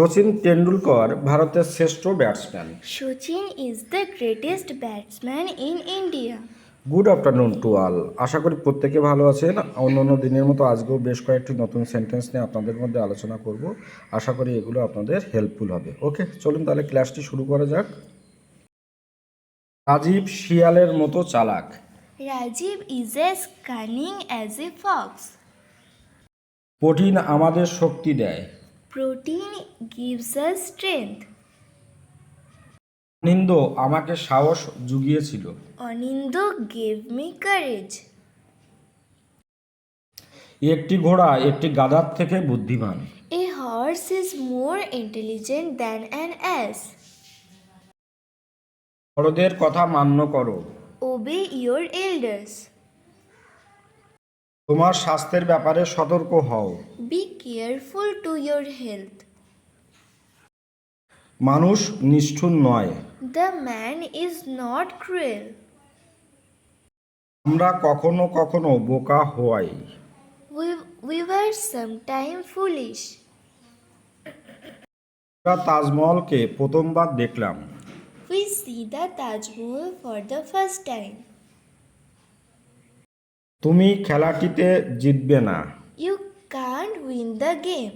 সচিন টেন্ডুলকর ভারতের শ্রেষ্ঠ batsman. Sachin is the greatest batsman in India good afternoon to all আশা করি প্রত্যেকে ভালো আছেন। অন্যান্য দিনের মতো আজকেও বেশ কয়েকটি নতুন সেন্টেন্স নিয়ে আপনাদের মধ্যে আলোচনা করব। আশা করি এগুলো আপনাদের হেল্পফুল হবে। ওকে চলুন তাহলে ক্লাসটি শুরু করা যাক। রাজীব শিয়ালের মতো চালাক। Rajiv is as cunning as a fox. Protein আমাদের শক্তি দেয়। Protein gives us strength Anindo আমাকে সাহস জুগিয়েছিল। অনিন্দ গেভ মি কারেজ একটি ঘোড়া একটি গাধার থেকে বুদ্ধিমান। A horse is more intelligent than an ass বড়দের কথা মান্য করো। ওবে ইয়োর এল্ডার্স তোমার স্বাস্থ্যের ব্যাপারে সতর্ক হও। Be careful to your health মানুষ নিষ্ঠুর নয়। The man is not cruel আমরা কখনো কখনো বোকা হই we were some time foolish আমরা তাজমহলকে প্রথমবার দেখলাম। We see the Taj Mahal for the first time তুমি খেলাটিতে জিতবে না। You can't win the game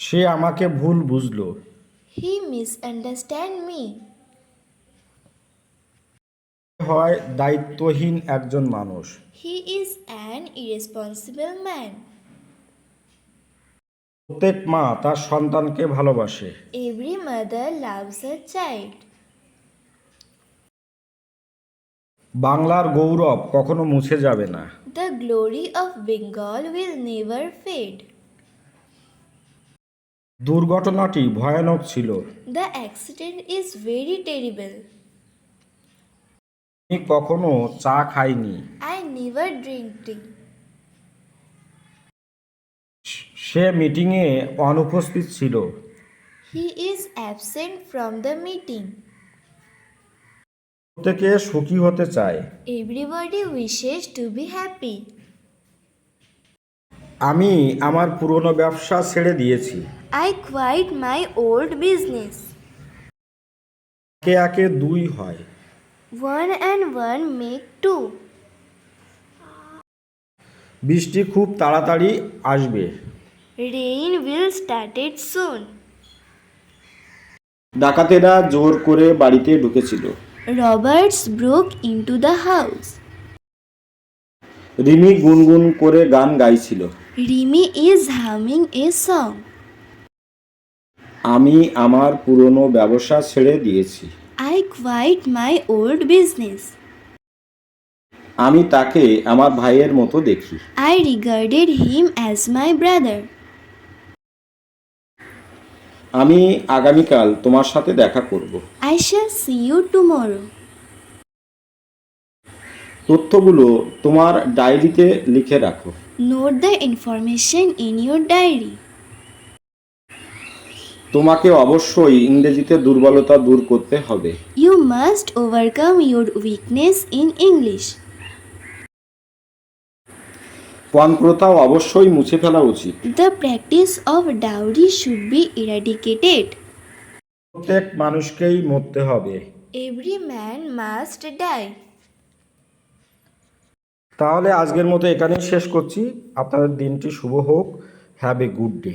সে আমাকে ভুল বুঝল। হি মিসআন্ডারস্ট্যান্ড মি হয় দায়িত্বহীন একজন মানুষ। He is an irresponsible man প্রত্যেক মা তার সন্তানকে ভালোবাসে। Every mother loves a child বাংলার গৌরব কখনো মুছে যাবে না। The glory of Bengal will never fade দুর্ঘটনাটি ভয়ানক ছিল। The accident is very terrible আমি কখনো চা খাইনি। আই নেভার ড্রিঙ্ক টি সে মিটিংয়ে অনুপস্থিত ছিল। He is absent from the meeting প্রত্যেকে সুখী হতে চায়। Everybody wishes to be happy আমি আমার পুরনো ব্যবসা ছেড়ে দিয়েছি। I quite my old business কেয়াকে দুই হয়। One and one make two বৃষ্টি খুব তাড়াতাড়ি আসবে। রেইন উইল স্টার্ট সুন ডাকাতেরা জোর করে বাড়িতে ঢুকেছিল। Roberts broke into the house. Rimi গুনগুন করে গান গাইছিল। Rimi is humming a song. আমি আমার পুরনো ব্যবসা ছেড়ে দিয়েছি। I quit my old business. আমি তাকে আমার ভাইয়ের মতো দেখি। I regarded him as my brother. আমি আগামীকাল তোমার সাথে দেখা করব। I shall see you tomorrow তথ্যগুলো তোমার ডায়েরিতে লিখে রাখো। Note the information in your diary তোমাকে অবশ্যই ইংরেজিতে দুর্বলতা দূর করতে হবে। You must overcome your weakness in English পণপ্রথাও অবশ্যই মুছে ফেলা উচিত। The practice of dowry should be eradicated প্রত্যেক মানুষকেই মরতে হবে। এভরি ম্যান মাস্ট ডাই তাহলে আজকের মতো এখানেই শেষ করছি। আপনাদের দিনটি শুভ হোক। Have a good day